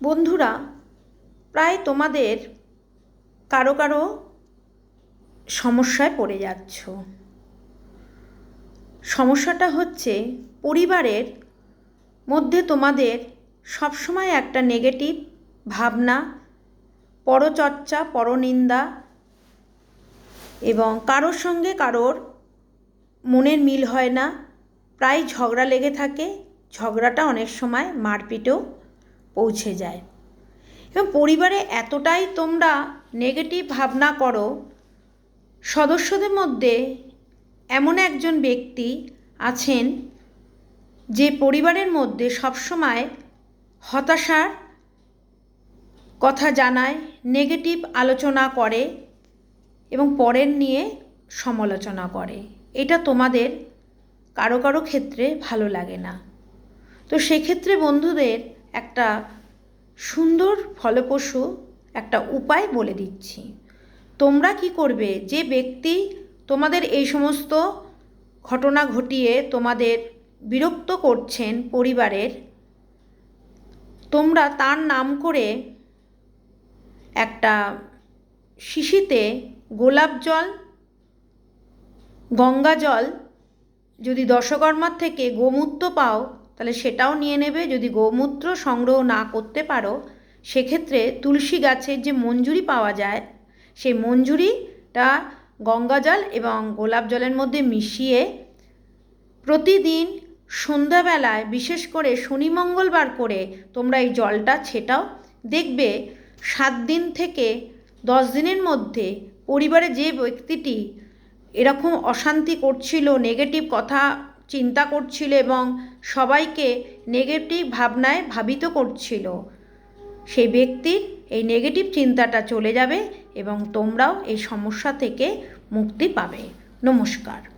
বন্ধুরা, প্রায় তোমাদের কারও কারও সমস্যায় পড়ে যাচ্ছ। সমস্যাটা হচ্ছে পরিবারের মধ্যে তোমাদের সবসময় একটা নেগেটিভ ভাবনা, পরচর্চা, পরনিন্দা এবং কারোর সঙ্গে কারোর মনের মিল হয় না। প্রায় ঝগড়া লেগে থাকে, ঝগড়াটা অনেক সময় মারপিটেও পৌঁছে যায়। এবং পরিবারে এতটাই তোমরা নেগেটিভ ভাবনা করো, সদস্যদের মধ্যে এমন একজন ব্যক্তি আছেন যে পরিবারের মধ্যে সবসময় হতাশার কথা জানায় নেগেটিভ আলোচনা করে এবং পরের নিয়ে সমালোচনা করে। এটা তোমাদের কারও কারও ক্ষেত্রে ভালো লাগে না। তো সেক্ষেত্রে বন্ধুদের একটা সুন্দর ফলপ্রসূ একটা উপায় বলে দিচ্ছি। তোমরা কি করবে? যে ব্যক্তি তোমাদের এই সমস্ত ঘটনা ঘটিয়ে তোমাদের বিরক্ত করছেন পরিবারের, তোমরা তার নাম করে একটা শিশিতে গোলাপ জল, গঙ্গা জল যদি দশকর্মার থেকে গোমূত্র পাও তাহলে সেটাও নিয়ে নেবে। যদি গোমূত্র সংগ্রহ না করতে পারো, সেক্ষেত্রে তুলসী গাছের যে মঞ্জুরি পাওয়া যায়, সেই মঞ্জুরিটা গঙ্গা জল এবং গোলাপ জলের মধ্যে মিশিয়ে প্রতিদিন সন্ধ্যাবেলায় বিশেষ করে শনি মঙ্গলবার করে তোমরা এই জলটা ছেটাও। দেখবে সাত দিন থেকে দশ দিনের মধ্যে পরিবারে যে ব্যক্তিটি এরকম অশান্তি করছিল নেগেটিভ কথা চিন্তা করছিল এবং সবাইকে নেগেটিভ ভাবনায় ভাবিত করছিল। সেই ব্যক্তির এই নেগেটিভ চিন্তাটা চলে যাবে এবং তোমরাও এই সমস্যা থেকে মুক্তি পাবে। নমস্কার।